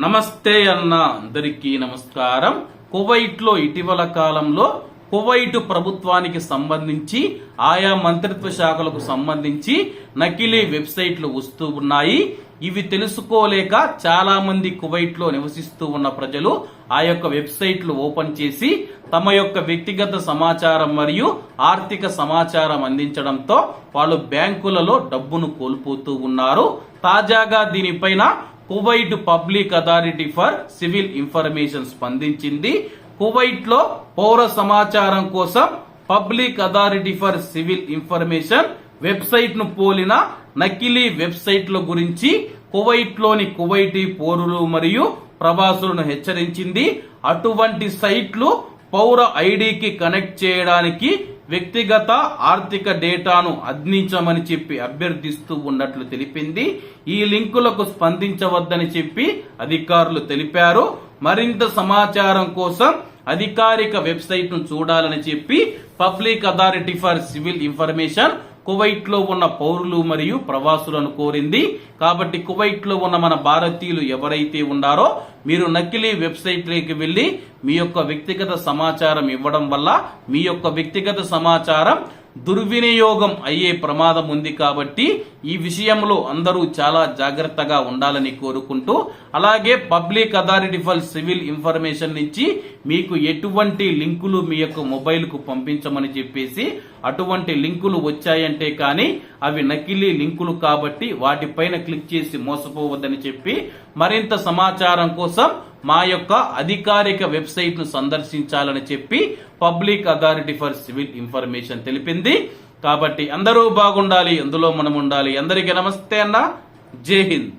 నమస్తే అన్న అందరికీ నమస్కారం. కువైట్లో ఇటీవల కాలంలో కువైట్ ప్రభుత్వానికి సంబంధించి ఆయా మంత్రిత్వ శాఖలకు సంబంధించి నకిలీ వెబ్సైట్లు వస్తూ ఉన్నాయి. ఇవి తెలుసుకోలేక చాలా మంది కువైట్లో నివసిస్తూ ఉన్న ప్రజలు ఆ యొక్క వెబ్సైట్లు ఓపెన్ చేసి తమ యొక్క వ్యక్తిగత సమాచారం మరియు ఆర్థిక సమాచారం అందించడంతో వాళ్ళు బ్యాంకులలో డబ్బును కోల్పోతూ ఉన్నారు. తాజాగా దీనిపైన Kuwait public authority for civil information స్పందించింది. కువైట్లో పౌర సమాచారం కోసం public authority for civil information వెబ్సైట్ను పోలిన నకిలీ వెబ్సైట్ల గురించి కువైట్లోని కువైటీ పౌరులు మరియు ప్రవాసులను హెచ్చరించింది. అటువంటి సైట్లు పౌర ఐడికి కనెక్ట్ చేయడానికి వ్యక్తిగత ఆర్థిక డేటాను అందించమని చెప్పి అభ్యర్థిస్తూ ఉన్నట్లు తెలిపింది. ఈ లింకులకు స్పందించవద్దని చెప్పి అధికారులు తెలిపారు. మరింత సమాచారం కోసం అధికారిక వెబ్సైట్ను చూడాలని చెప్పి public authority for civil information కువైట్లో ఉన్న పౌరులు మరియు ప్రవాసులను కోరింది. కాబట్టి కువైట్లో ఉన్న మన భారతీయులు ఎవరైతే ఉన్నారో మీరు నకిలీ వెబ్సైట్లోకి వెళ్ళి మీ యొక్క వ్యక్తిగత సమాచారం ఇవ్వడం వల్ల మీ యొక్క వ్యక్తిగత సమాచారం దుర్వినియోగం అయ్యే ప్రమాదం ఉంది కాబట్టి ఈ విషయంలో అందరూ చాలా జాగ్రత్తగా ఉండాలని కోరుకుంటూ అలాగే public authority for civil information నుంచి మీకు ఎటువంటి లింకులు మీ యొక్క మొబైల్కు పంపించమని చెప్పేసి అటువంటి లింకులు వచ్చాయంటే కానీ అవి నకిలీ లింకులు కాబట్టి వాటిపైన క్లిక్ చేసి మోసపోవద్దని చెప్పి మరింత సమాచారం కోసం మా యొక్క అధికారిక వెబ్సైట్ను సందర్శించాలని చెప్పి public authority for civil information తెలిపింది. కాబట్టి అందరూ బాగుండాలి అందులో మనం ఉండాలి అందరికీ నమస్తే అన్న. జై హింద్.